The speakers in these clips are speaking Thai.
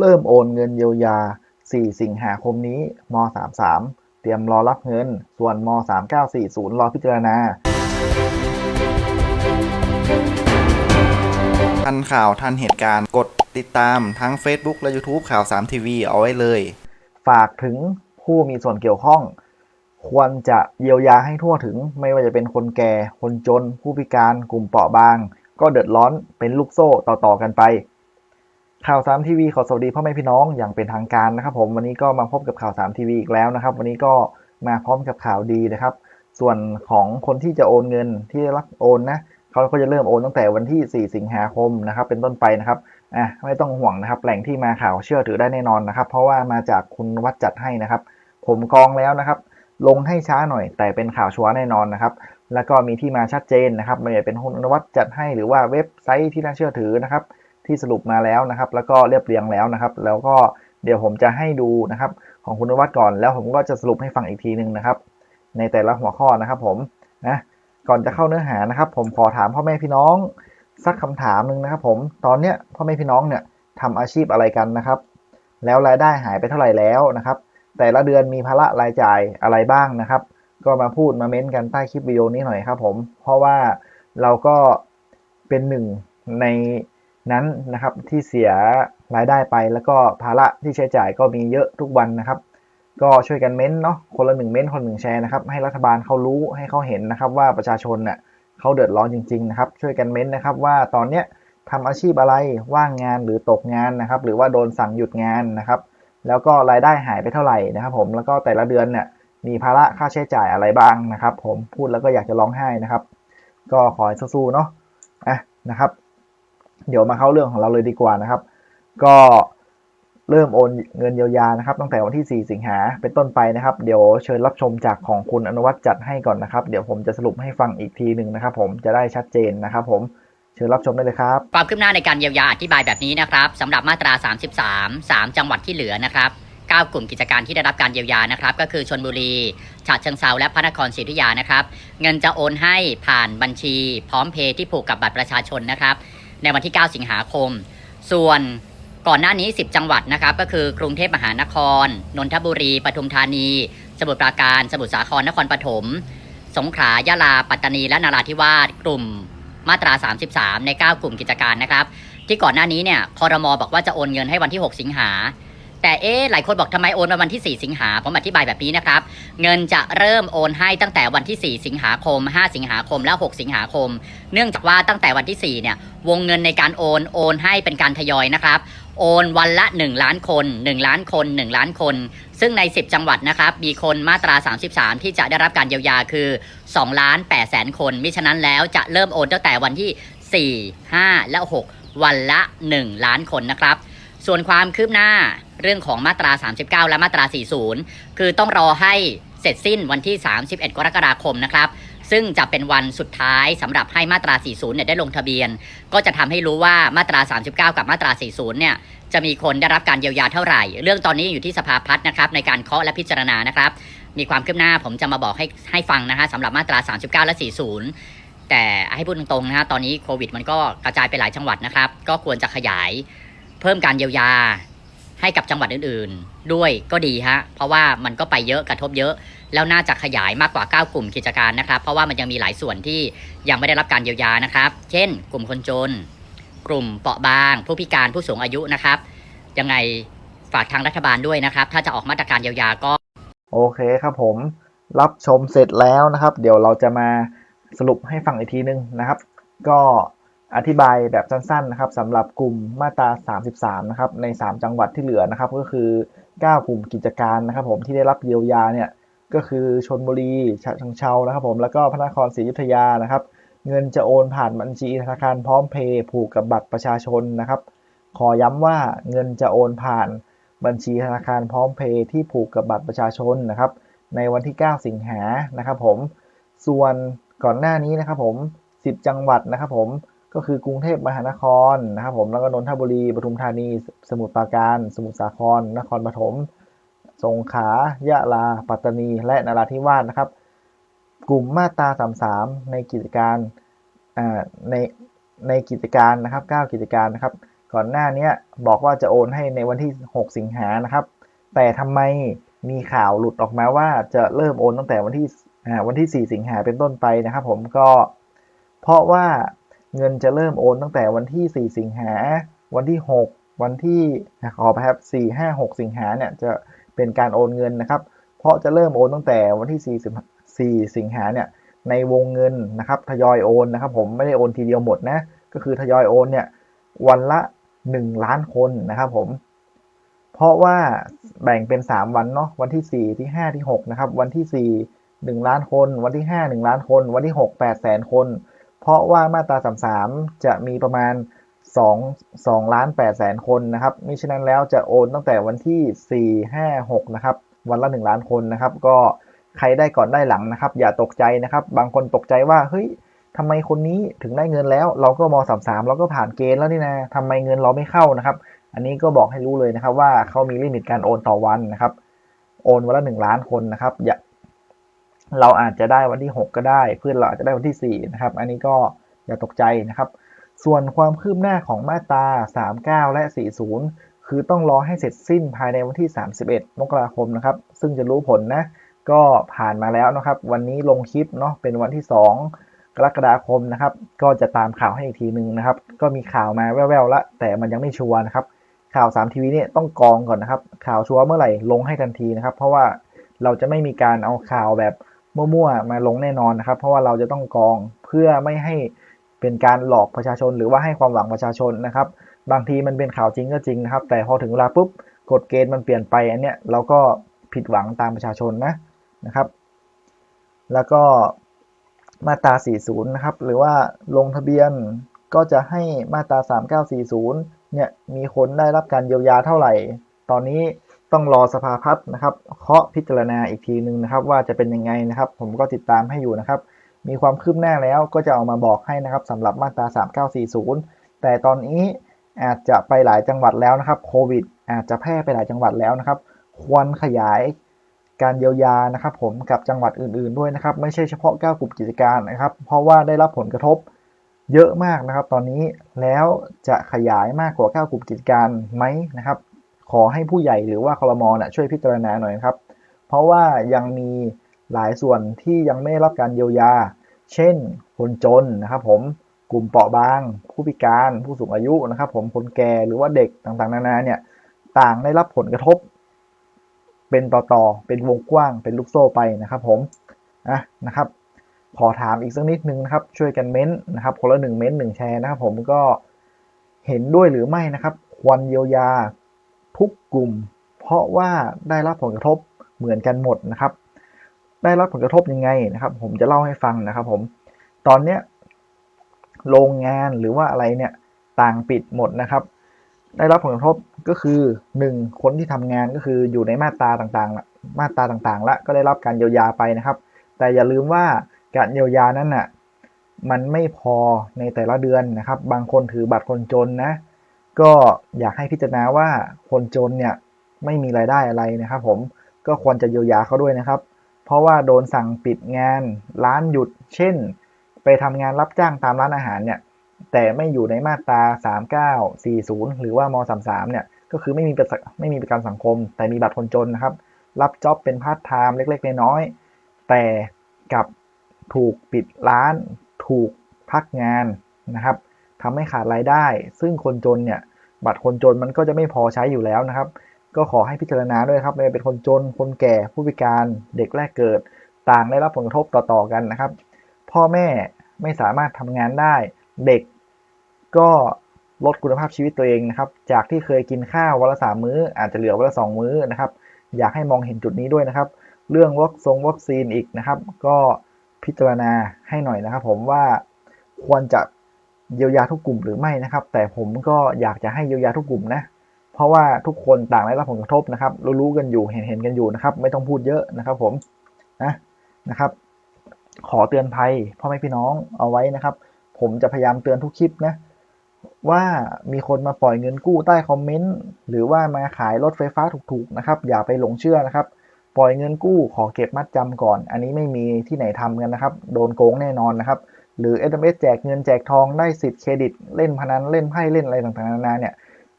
เริ่มโอนเงินเยียวยา 4 สิงหาคมนี้ม33 เตรียมรอรับเงิน ส่วนม3940 รอพิจารณาทันข่าวทันเหตุการณ์กดติดตามทั้ง Facebook และ YouTube ข่าว 3 ทีวีเอาไว้เลย ฝากถึงผู้มีส่วนเกี่ยวข้อง ควรจะเยียวยาให้ทั่วถึงไม่ว่าจะเป็นคนแก่ คนจน ผู้พิการ กลุ่มเปราะบาง ก็เดือดร้อนเป็นลูกโซ่ต่อๆกันไป ข่าว3ทีวีขอสวัสดีพ่อแม่พี่น้องอย่างเป็นทางการนะครับ ผมวันนี้ก็มาพบกับข่าว3ทีวีอีกแล้วนะครับ วันนี้ก็มาพร้อมกับข่าวดีนะครับ ส่วนของคนที่จะโอนเงินที่ได้รับโอนนะเขาก็จะเริ่มโอนตั้งแต่วันที่ 4 สิงหาคมนะครับ เป็นต้นไปนะครับอะไม่ต้องห่วงนะครับ แหล่งที่มาข่าวเชื่อถือได้แน่นอนนะครับ เพราะว่ามาจากคุณวัดจัดให้นะครับ ผมกองแล้วนะครับ ลงให้ช้าหน่อย แต่เป็นข่าวชัวร์แน่นอนนะครับ แล้วก็มีที่มาชัดเจนนะครับไม่ว่าเป็นคุณวัดจัดให้หรือว่าเว็บไซต์ที่น่าเชื่อถือนะครับ ที่สรุปมาแล้วนะครับ แล้วก็เรียบเรียงแล้วนะครับ แล้วก็เดี๋ยวผมจะให้ดูนะครับ ของคุณนวัดก่อน แล้วผมก็จะสรุปให้ฟังอีกทีหนึ่งนะครับ ในแต่ละหัวข้อนะครับ ผมนะก่อนจะเข้าเนื้อหานะครับ ผมขอถามพ่อแม่พี่น้องสักคำถามหนึ่งนะครับ ผมตอนเนี้ยพ่อแม่พี่น้องเนี่ยทำอาชีพอะไรกันนะครับ แล้วรายได้หายไปเท่าไหร่แล้วนะครับ แต่ละเดือนมีภาระรายจ่ายอะไรบ้างนะครับ ก็มาพูดมาเม้นกันใต้คลิปวิดีโอนี้หน่อยครับ ผมเพราะว่าเราก็เป็นหนึ่งใน นั้นนะครับที่เสียรายได้ไปแล้วก็ภาระที่ใช้จ่ายก็มีเยอะทุกวันนะครับ ก็ช่วยกันเม้นเนาะคนละหนึ่งเม้นคนหนึ่งแชร์นะครับให้รัฐบาลเขารู้ให้เขาเห็นนะครับ ว่าประชาชนเนี่ยเขาเดือดร้อนจริงๆนะครับ ช่วยกันเม้นนะครับว่าตอนเนี้ยทำอาชีพอะไรว่างงานหรือตกงานนะครับ หรือว่าโดนสั่งหยุดงานนะครับ แล้วก็รายได้หายไปเท่าไหร่นะครับ ผมแล้วก็แต่ละเดือนเนี่ยมีภาระค่าใช้จ่ายอะไรบ้างนะครับ ผมพูดแล้วก็อยากจะร้องไห้นะครับ ก็ขอให้สู้ๆเนาะอะนะครับ เดี๋ยวมาเข้าเรื่องของเราเลยดีกว่านะครับ ก็เริ่มโอนเงินเยียวยานะครับ ตั้งแต่วันที่ 4 สิงหาเป็นต้นไปนะครับ เดี๋ยวเชิญรับชมจากของคุณอนุวัฒน์จัดให้ก่อนนะครับ เดี๋ยวผมจะสรุปให้ฟังอีกทีหนึ่งนะครับ ผมจะได้ชัดเจนนะครับผมเชิญรับชมได้เลยครับ ความคืบหน้าในการเยียวยาอธิบายแบบนี้นะครับสำหรับมาตรา 33 3 จังหวัดที่เหลือนะครับ9กลุ่มกิจการที่ได้รับการเยียวยานะครับ ก็คือชนบุรีฉะเชิงเซาและพระนครศรีอยุธยานะครับ เงินจะโอนให้ผ่านบัญชี พร้อมเพย์ที่ผูกกับบัตรประชาชนนะครับ ในวันที่ 9 สิงหาคม ส่วนก่อนหน้านี้ 10 จังหวัดนะครับก็คือกรุงเทพมหานคร นนทบุรีปทุมธานี สมุทรปราการ สมุทรสาครนครปฐมสงขลายะลา ปัตตานี และนาราธิวาสกลุ่มมาตรา 33 ใน 9 กลุ่มกิจการนะครับ ที่ก่อนหน้านี้เนี่ยคอรมอบอกว่าจะโอนเงินให้วันที่ 6 สิงหา แต่เอ๊หลายคนบอกทำไมโอนมาวันที่ 4 สิงหาผมอธิบายแบบนี้นะครับ เงินจะเริ่มโอนให้ตั้งแต่วันที่ 4 สิงหาคม 5 สิงหาคม และ 6 สิงหาคม เนื่องจากว่าตั้งแต่วันที่ 4 เนี่ยวงเงินในการโอนโอนให้เป็นการทยอยนะครับ โอนวันละ 1 ล้านคน 1 ล้านคน 1 ล้านคน ซึ่งใน 10 จังหวัดนะครับ มีคนมาตรา 33 ที่จะได้รับการเยียวยาคือ2ล้าน8แสนคน มิฉะนั้นแล้วจะเริ่มโอนตั้งแต่วันที่ 4 5 และ 6 วันละ 1 ล้านคนนะครับ ส่วนความคืบหน้าเรื่องของมาตรา 39 และมาตรา 40 คือต้องรอให้เสร็จสิ้นวันที่ 31 กรกฎาคมนะครับ ซึ่งจะเป็นวันสุดท้ายสำหรับให้มาตรา 40 เนี่ยได้ลงทะเบียน ก็จะทำให้รู้ว่ามาตรา 39 กับมาตรา 40 เนี่ยจะมีคนได้รับการเยียวยาเท่าไหร่ เรื่องตอนนี้อยู่ที่สภาพัฒน์นะครับในการเคาะและพิจารณานะครับ มีความคืบหน้าผมจะมาบอกให้ให้ฟังนะฮะสำหรับมาตรา 39 และ 40 แต่ให้พูดตรงๆนะฮะตอนนี้โควิด มันก็กระจายไปหลายจังหวัดนะครับ ก็ควรจะขยาย เพิ่มการเยียวยาให้กับจังหวัดอื่นๆ ด้วยก็ดีฮะเพราะว่ามันก็ไปเยอะกระทบเยอะ แล้วน่าจะขยายมากกว่า 9 กลุ่มกิจการนะครับ เพราะว่ามันยังมีหลายส่วนที่ยังไม่ได้รับการเยียวยานะครับ เช่น กลุ่มคนจน กลุ่มเปราะบาง ผู้พิการผู้สูงอายุนะครับ ยังไงฝากทางรัฐบาลด้วยนะครับ ถ้าจะออกมาตรการเยียวยาก็ โอเคครับผมรับชมเสร็จแล้วนะครับ เดี๋ยวเราจะมาสรุปให้ฟังอีกทีนึงนะครับ ก็ อธิบายแบบสั้นๆนะครับสำหรับกลุ่มมาตรา 33 นะครับใน 3 จังหวัดที่เหลือนะครับ ก็คือ 9 กลุ่มกิจการนะครับผมที่ได้รับเยียวยาเนี่ยก็คือชนบุรีฉะเชิงเทรานะครับผมแล้วก็พระนครศรีอยุธยานะครับ เงินจะโอนผ่านบัญชีธนาคารพร้อมเพย์ผูกกับบัตรประชาชนนะครับ ขอย้ำว่าเงินจะโอนผ่านบัญชีธนาคารพร้อมเพย์ที่ผูกกับบัตรประชาชนนะครับ ในวันที่ 9 สิงหานะครับผมส่วนก่อนหน้านี้นะครับผม 10 จังหวัดนะครับผม ก็คือกรุงเทพมหานครนะครับผมแล้วก็นนทบุรีปทุมธานี สมุทรปราการ สมุทรสาคร นครปฐมสงขลายะลา ปัตตานี และนราธิวาสนะครับ กลุ่มมาตรา33 ในกิจการในในกิจการนะครับ 9 กิจการนะครับ ก่อนหน้านี้บอกว่าจะโอนให้ในวันที่ 6 สิงหานะครับ แต่ทำไมมีข่าวหลุดออกมาว่าจะเริ่มโอนตั้งแต่วันที่วันที่ 4 สิงหาเป็นต้นไปนะครับ ผมก็เพราะว่า เงินจะเริ่มโอนตั้งแต่วันที่ 4 สิงหา วันที่ 6 วันที่ขอไปครับ 4 5 6 สิงหาเนี่ยจะเป็นการโอนเงินนะครับ เพราะจะเริ่มโอนตั้งแต่วันที่ 4 4 สิงหาเนี่ยในวงเงินนะครับทยอยโอนนะครับ ผมไม่ได้โอนทีเดียวหมดนะ ก็คือทยอยโอนเนี่ยวันละ 1 ล้านคนนะครับผม เพราะว่าแบ่งเป็น 3 วันเนาะวันที่ 4 ที่ 5 ที่ 6 นะครับ วันที่ 4 1 ล้านคน วันที่ 5 1 ล้านคน วันที่ 6 8แสนคน เพราะว่ามาตรา 33 จะมีประมาณ 2 2ล้าน8แสนคนนะครับมิฉะนั้นแล้วจะโอนตั้งแต่วันที่ 4 5 6 นะครับ วันละ 1 ล้านคนนะครับ ก็ใครได้ก่อนได้หลังนะครับ อย่าตกใจนะครับ บางคนตกใจว่าเฮ้ยทำไมคนนี้ถึงได้เงินแล้ว เราก็ม 33 เราก็ผ่านเกณฑ์แล้วนี่นะทำไมเงินเราไม่เข้านะครับ อันนี้ก็บอกให้รู้เลยนะครับว่าเขามีลิมิตการโอนต่อวันนะครับ โอนวันละหนึ่งล้านคนนะครับอย่า เราอาจจะได้วันที่ 6 ก็ได้ เพื่อนเราอาจจะได้วันที่ 4 นะครับ อันนี้ก็อย่าตกใจนะครับ ส่วนความคืบหน้าของมาตรา 39 และ 40 คือต้องรอให้เสร็จสิ้นภายในวันที่ 31 มกราคมนะครับ ซึ่งจะรู้ผลนะ ก็ผ่านมาแล้วนะครับ วันนี้ลงคลิปเนาะเป็นวันที่ 2 กรกฎาคมนะครับ ก็จะตามข่าวให้อีกทีหนึ่งนะครับ ก็มีข่าวมาแว่วๆล้วแต่มันยังไม่ชัวร์นะครับ ข่าว3ทีวีเนี่ยต้องกองก่อนนะครับ ข่าวชัวร์เมื่อไหร่ลงให้ทันทีนะครับ เพราะว่าเราจะไม่มีการเอาข่าวแบบ มั่วๆมาลงแน่นอนนะครับ เพราะว่าเราจะต้องกองเพื่อไม่ให้เป็นการหลอกประชาชน หรือว่าให้ความหวังประชาชนนะครับ บางทีมันเป็นข่าวจริงก็จริงนะครับ แต่พอถึงเวลาปุ๊บกฎเกณฑ์มันเปลี่ยนไปอันเนี้ยเราก็ผิดหวังตามประชาชนนะนะครับ แล้วก็มาตรา 40 นะครับ หรือว่าลงทะเบียนก็จะให้มาตรา 3940 เนี่ย มีคนได้รับการเยียวยาเท่าไหร่ ตอนนี้ ต้องรอสภาพัฒน์นะครับเคาะพิจารณาอีกทีหนึ่งนะครับ ว่าจะเป็นยังไงนะครับ ผมก็ติดตามให้อยู่นะครับ มีความคืบหน้าแล้วก็จะเอามาบอกให้นะครับสำหรับมาตรา3940 แต่ตอนนี้อาจจะไปหลายจังหวัดแล้วนะครับโควิด อาจจะแพร่ไปหลายจังหวัดแล้วนะครับ ควรขยายการเยียวยานะครับผมกับจังหวัดอื่นๆด้วยนะครับ ไม่ใช่เฉพาะ9กลุ่มกิจการนะครับ เพราะว่าได้รับผลกระทบเยอะมากนะครับ ตอนนี้แล้วจะขยายมากกว่า9กลุ่มกิจการไหมนะครับ ขอให้ผู้ใหญ่หรือว่าคลมนะช่วยพิจารณาหน่อยครับ เพราะว่ายังมีหลายส่วนที่ยังไม่รับการเยียวยา เช่น คนจนนะครับผมกลุ่มเปราะบาง ผู้พิการผู้สูงอายุนะครับ ผมคนแก่หรือว่าเด็กต่างๆ นานาเนี่ยต่างได้รับผลกระทบ เป็นต่อๆเป็นวงกว้างเป็นลูกโซ่ไปนะครับ ผมอะนะครับ ขอถามอีกสักนิดนึงนะครับ ช่วยกันเม้นต์นะครับคนละหนึ่งเม้นต์หนึ่งแชร์นะครับ ผมก็เห็นด้วยหรือไม่นะครับ ควรเยียวยา ทุกกลุ่ม เพราะว่าได้รับผลกระทบเหมือนกันหมดนะครับ ได้รับผลกระทบยังไงนะครับ ผมจะเล่าให้ฟังนะครับ ผมตอนเนี้ยโรงงานหรือว่าอะไรเนี่ยต่างปิดหมดนะครับ ได้รับผลกระทบก็คือ 1 คนที่ทำงานก็คืออยู่ในมาตราต่างๆละมาตราต่างๆ ละก็ได้รับการเยียวยาไปนะครับ แต่อย่าลืมว่าการเยียวยานั้นน่ะมันไม่พอในแต่ละเดือนนะครับ บางคนถือบัตรคนจนนะ ก็อยากให้พิจารณาว่าคนจนเนี่ยไม่มีรายได้อะไรนะครับ ผมก็ควรจะเยียวยาเขาด้วยนะครับ เพราะว่าโดนสั่งปิดงานร้านหยุด เช่น ไปทำงานรับจ้างตามร้านอาหารเนี่ยแต่ไม่อยู่ในมาตรา 3940 หรือว่าม 33 เนี่ยก็คือไม่มีประไม่มีประกันสังคม แต่มีบัตรคนจนนะครับ รับจ็อบเป็นพาร์ทไทม์เล็กๆน้อยๆแต่กับถูกปิดร้าน ถูกพักงานนะครับ ทำให้ขาดรายได้ ซึ่งคนจนเนี่ยบัตรคนจนมันก็จะไม่พอใช้อยู่แล้วนะครับ ก็ขอให้พิจารณาด้วยครับไม่ว่าเป็นคนจน คนแก่ผู้พิการเด็กแรกเกิด ต่างได้รับผลกระทบต่อๆกันนะครับ พ่อแม่ไม่สามารถทำงานได้เด็กก็ลดคุณภาพชีวิตตัวเองนะครับ จากที่เคยกินข้าววันละสามมื้อ อาจจะเหลือวันละสองมื้อนะครับ อยากให้มองเห็นจุดนี้ด้วยนะครับ เรื่องวัคซงวัคซีนอีกนะครับ ก็พิจารณาให้หน่อยนะครับ ผมว่าควรจะ เยียวยาทุกกลุ่มหรือไม่นะครับ แต่ผมก็อยากจะให้เยียวยาทุกกลุ่มนะ เพราะว่าทุกคนต่างได้รับผลกระทบนะครับ รู้ๆกันอยู่เห็นเห็นๆกันอยู่นะครับ ไม่ต้องพูดเยอะนะครับผมนะนะครับ ขอเตือนภัยพ่อแม่พี่น้องเอาไว้นะครับ ผมจะพยายามเตือนทุกคลิปนะว่ามีคนมาปล่อยเงินกู้ใต้คอมเมนต์หรือว่ามาขายรถไฟฟ้าถูกๆนะครับ อย่าไปหลงเชื่อนะครับ ปล่อยเงินกู้ขอเก็บมัดจำก่อน อันนี้ไม่มีที่ไหนทำกันนะครับ โดนโกงแน่นอนนะครับ หรือ SMS แจกเงินแจกทองได้สิทธิ์เครดิต เล่นพนันเล่นไพ่เล่นอะไรต่างๆนานาเนี่ย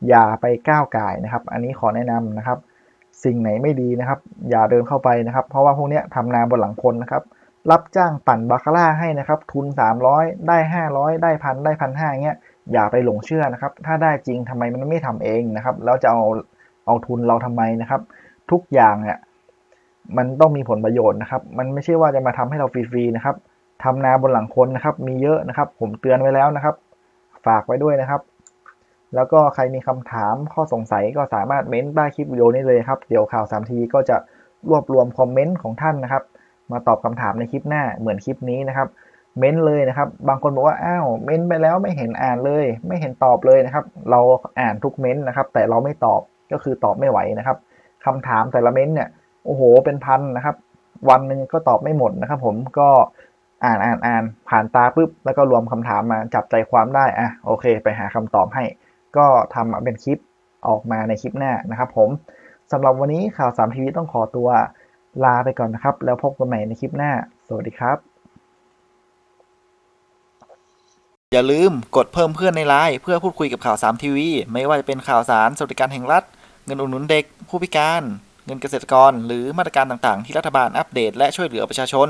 อย่าไปก้าวไก่นะครับ อันนี้ขอแนะนำนะครับ สิ่งไหนไม่ดีนะครับ อย่าเดินเข้าไปนะครับ เพราะว่าพวกนี้ทำนาบนหลังคนนะครับ รับจ้างปั่นบาคาร่าให้นะครับ ทุน 300 ได้ 500 ได้พันได้พันห้าเงี้ยอย่าไปหลงเชื่อนะครับ ถ้าได้จริงทำไมมันไม่ทำเองนะครับแล้วจะเอาเอาทุนเราทำไมนะครับ ทุกอย่างเนี่ยมันต้องมีผลประโยชน์นะครับ มันไม่ใช่ว่าจะมาทำให้เราฟรีๆนะครับ ทำนาบนหลังคนนะครับ มีเยอะนะครับ ผมเตือนไว้แล้วนะครับ ฝากไว้ด้วยนะครับ แล้วก็ใครมีคำถามข้อสงสัยก็สามารถเม้นต์ใต้คลิปวิดีโอนี้เลยครับ เดี๋ยวข่าวสามทีก็จะรวบรวมคอมเมนต์ของท่านนะครับ มาตอบคำถามในคลิปหน้าเหมือนคลิปนี้นะครับ เม้นเลยนะครับ บางคนบอกว่าอ้าวเม้นไปแล้วไม่เห็นอ่านเลย ไม่เห็นตอบเลยนะครับ เราอ่านทุกเม้นนะครับ แต่เราไม่ตอบก็คือตอบไม่ไหวนะครับคำถามแต่ละเม้นเนี่ยโอ้โหเป็นพันนะครับ วันหนึ่งก็ตอบไม่หมดนะครับ ผมก็ อ่านอ่านอ่านผ่านตาปุ๊บแล้วก็รวมคำถามมาจับใจความได้อะโอเค ไปหาคำตอบให้ ก็ทำเป็นคลิปออกมาในคลิปหน้านะครับ ผมสำหรับวันนี้ข่าวสามทีวีต้องขอตัวลาไปก่อนนะครับ แล้วพบกันใหม่ในคลิปหน้า สวัสดีครับ อย่าลืมกดเพิ่มเพื่อนในไลน์เพื่อพูดคุยกับข่าว3ทีวีไม่ว่าจะเป็นข่าวสารสวัสดิการแห่งรัฐ เงินอุดหนุนเด็ก ผู้พิการ เงินเกษตรกร หรือมาตรการต่างๆ ที่รัฐบาลอัปเดตและช่วยเหลือประชาชน